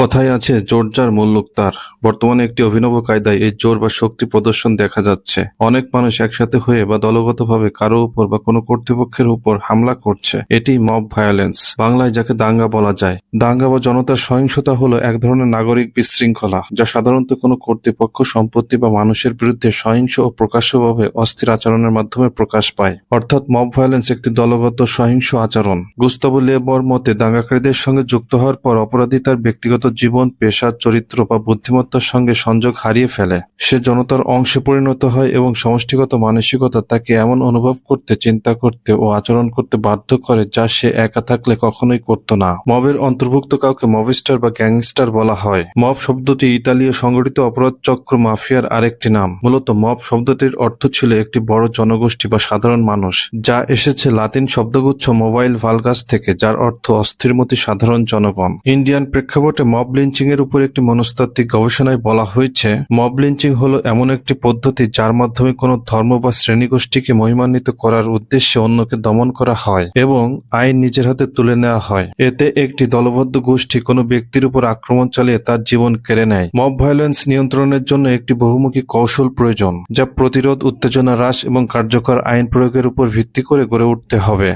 কথায় আছে, জোর যার মুল্লুক তার। বর্তমানে একটি অভিনব কায়দায় এই জোর বা শক্তি প্রদর্শন দেখা যাচ্ছে। অনেক মানুষ একসাথে হয়ে বা দলগতভাবে কারও উপর বা কোনো কর্তৃপক্ষের উপর হামলা করছে। এটি মব ভায়োলেন্স বাংলায় যাকে দাঙ্গা বলা যায়। দাঙ্গা বা জনতার সহিংসতা হলো এক ধরনের নাগরিক বিশৃঙ্খলা, যা সাধারণত কোনো কর্তৃপক্ষ, সম্পত্তি বা মানুষের বিরুদ্ধে সহিংস ও প্রকাশ্যভাবে অস্থির আচরণের মাধ্যমে প্রকাশ পায়। অর্থাৎ মব ভায়োলেন্স একটি দলগত সহিংস আচরণ। গুস্তাবু লেবর মতে, দাঙ্গাকারীদের সঙ্গে যুক্ত হওয়ার পর অপরাধী তার ব্যক্তিগত জীবন, পেশা, চরিত্র বা বুদ্ধিমত্তার সঙ্গে সংযোগ হারিয়ে ফেলে। সে জনতার অংশে পরিণত হয় এবং সমষ্টিগত মানসিকতা তাকে এমন অনুভব করতে, চিন্তা করতে ও আচরণ করতে বাধ্য করে যা সে একা থাকলে কখনোই করত না। মবের অন্তর্ভুক্ত কাউকে মবস্টার বা গ্যাংস্টার বলা হয়। মব শব্দটি ইতালীয় সংগঠিত অপরাধ চক্র মাফিয়ার আরেকটি নাম। মূলত মব শব্দটির অর্থ ছিল একটি বড় জনগোষ্ঠী বা সাধারণ মানুষ, যা এসেছে লাতিন শব্দগুচ্ছ মোবাইল ভালগাস থেকে, যার অর্থ অস্থিরমতি সাধারণ জনগণ। ইন্ডিয়ান প্রেক্ষাপটে মব লিঞ্চিং এর উপর একটি মনস্তাত্ত্বিক গবেষণায় বলা হয়েছে মব লিঞ্চিং হলো এমন একটি পদ্ধতি যার মাধ্যমে কোনো ধর্ম বা শ্রেণীগোষ্ঠীকে মহিমান্বিত করার উদ্দেশ্যে অন্যকে দমন করা হয় এবং আইন নিজের হাতে তুলে নেওয়া হয়। এতে একটি দলবদ্ধ গোষ্ঠী কোনো ব্যক্তির উপর আক্রমণ চালিয়ে তার জীবন কেড়ে নেয়। মব ভায়োলেন্স নিয়ন্ত্রণের জন্য একটি বহুমুখী কৌশল প্রয়োজন, যা প্রতিরোধ, উত্তেজনা হ্রাস এবং কার্যকর আইন প্রয়োগের উপর ভিত্তি করে গড়ে উঠতে হবে।